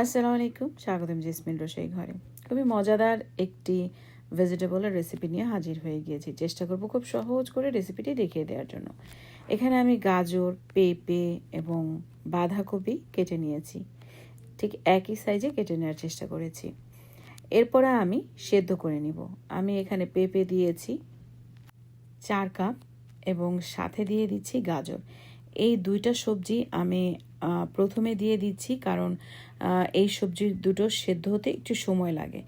আসসালামু আলাইকুম, স্বাগতম জেসমিন রসই ঘরে। খুবই মজাদার একটি ভেজিটেবলের রেসিপি নিয়ে হাজির হয়ে গিয়েছি। চেষ্টা করব খুব সহজ করে রেসিপিটি দেখিয়ে দেওয়ার জন্য। এখানে আমি গাজর, পেঁপে এবং বাঁধাকপি কেটে নিয়েছি। ঠিক একই সাইজে কেটে নেওয়ার চেষ্টা করেছি। এরপরে আমি সেদ্ধ করে নিব। আমি এখানে পেঁপে দিয়েছি চার কাপ এবং সাথে দিয়ে দিচ্ছি গাজর। এই দুইটা সবজি আমি প্রথমে দিয়ে দিচ্ছি, কারণ এই সবজি দুটো সেদ্ধ হতে একটু সময় লাগে।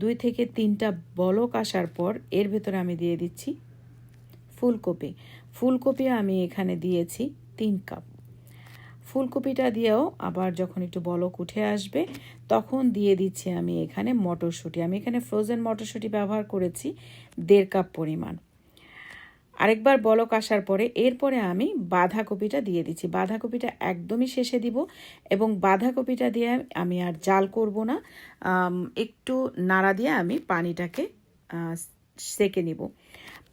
দুই থেকে তিনটা বলক আসার পর এর ভেতরে আমি দিয়ে দিচ্ছি ফুলকপি। ফুলকপি আমি এখানে দিয়েছি তিন কাপ। ফুলকপিটা দিয়েও আবার যখন একটু বলক উঠে আসবে, তখন দিয়ে দিচ্ছি আমি এখানে মটরশুঁটি। আমি এখানে ফ্রোজেন মটরশুঁটি ব্যবহার করেছি দেড় কাপ পরিমাণ। আরেকবার বলক আসার পরে এরপরে আমি বাঁধাকপিটা দিয়ে দিচ্ছি। বাঁধাকপিটা একদমই শেষে দিব এবং বাঁধাকপিটা দিয়ে আমি আর জাল করব না। একটু নাড়া দিয়ে আমি পানিটাকে সেকে নিব।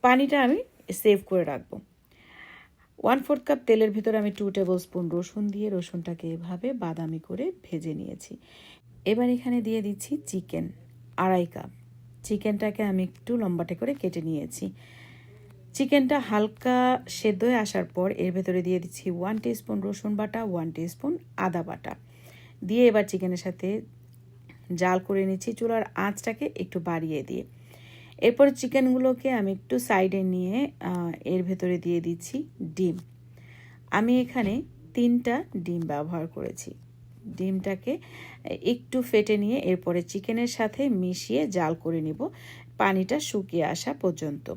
পানিটা আমি সেভ করে রাখব। ওয়ান ফোর্থ কাপ তেলের ভিতরে আমি টু টেবিল স্পুন রসুন দিয়ে রসুনটাকে এভাবে বাদামি করে ভেজে নিয়েছি। এবার এখানে দিয়ে দিচ্ছি চিকেন, আড়াই কাপ। চিকেনটাকে আমি একটু লম্বাটে করে কেটে নিয়েছি। চিকেনটা হালকা সেদ্ধ হয়ে আসার পর এর ভেতরে দিয়ে দিচ্ছি ওয়ান স্পুন রসুন বাটা ওয়ান স্পুন আদা বাটা। দিয়ে এবার চিকেনের সাথে জাল করে নিচ্ছি চুলার আঁচটাকে একটু বাড়িয়ে দিয়ে। এরপর চিকেনগুলোকে আমি একটু সাইডে নিয়ে এর ভেতরে দিয়ে দিচ্ছি ডিম। আমি এখানে তিনটা ডিম ব্যবহার করেছি। ডিমটাকে একটু ফেটে নিয়ে এরপরে চিকেনের সাথে মিশিয়ে জাল করে নিব। পানিটা শুকিয়ে আসা পর্যন্ত।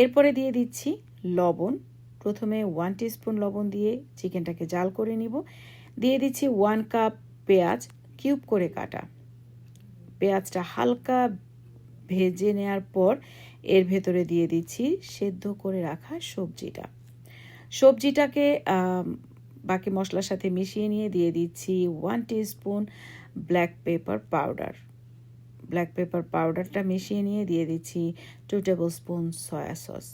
এরপরে দিয়ে দিচ্ছি লবণ। প্রথমে ওয়ান স্পুন লবণ দিয়ে চিকেনটাকে জাল করে নিব। দিয়ে দিচ্ছি ওয়ান কাপ পেঁয়াজ কিউব করে কাটা। পেঁয়াজটা হালকা ভেজে নেওয়ার পর এর ভেতরে দিয়ে দিচ্ছি সেদ্ধ করে রাখা সবজিটা। সবজিটাকে বাকি মশলার সাথে মিশিয়ে নিয়ে দিয়ে দিচ্ছি one spoon black pepper powder black pepper পাউডারটা মিশিয়ে নিয়ে দিয়ে দিচ্ছি two tablespoon soya sauce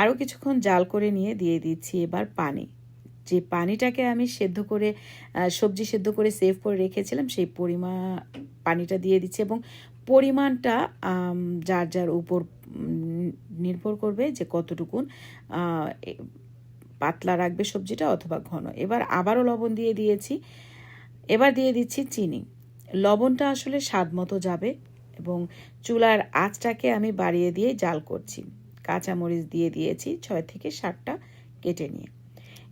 আরও কিছুক্ষণ জাল করে নিয়ে দিয়ে দিচ্ছি এবার পানি। যে পানিটাকে আমি সেদ্ধ করে সবজি সেদ্ধ করে সেভ করে রেখেছিলাম, সেই পরিমাণ পানিটা দিয়ে দিচ্ছি এবং পরিমাণটা যার যার উপর নির্ভর করবে যে কতটুকুন পাতলা রাখবে সবজিটা অথবা ঘন। এবার আবারও লবণ দিয়ে দিয়েছি। এবার দিয়ে দিচ্ছি চিনি। লবণটা আসলে স্বাদ মতো যাবে এবং চুলার আঁচটাকে আমি বাড়িয়ে দিয়ে জাল করছি। কাঁচামরিচ দিয়ে দিয়েছি ছয় থেকে সাতটা কেটে নিয়ে।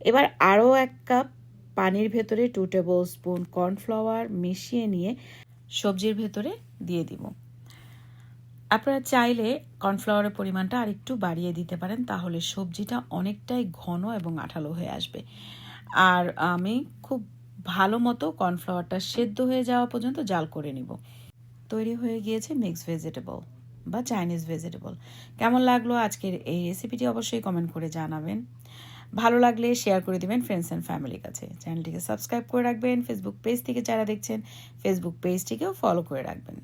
এবার আরও এক কাপ পানির ভেতরে টু টেবিল স্পুন কর্নফ্লাওয়ার মিশিয়ে নিয়ে সবজির ভেতরে দিয়ে দিব। আপনারা চাইলে কর্নফ্লাওয়ারের পরিমাণটা আর একটু বাড়িয়ে দিতে পারেন, তাহলে সবজিটা অনেকটাই ঘন এবং আঠালো হয়ে আসবে। আর আমি খুব ভালো মতো কর্নফ্লাওয়ারটা সেদ্ধ হয়ে যাওয়া পর্যন্ত জাল করে নিব। তৈরি হয়ে গিয়েছে মিক্সড ভেজিটেবল বা চাইনিজ ভেজিটেবল। কেমন লাগল আজকের এই রেসিপিটি অবশ্যই কমেন্ট করে জানাবেন। ভালো লাগলে শেয়ার করে দিবেন ফ্রেন্ডস অ্যান্ড ফ্যামিলির কাছে। চ্যানেলটিকে সাবস্ক্রাইব করে রাখবেন। ফেসবুক পেজ থেকে যারা দেখছেন ফেসবুক পেজটিকেও ফলো করে রাখবেন।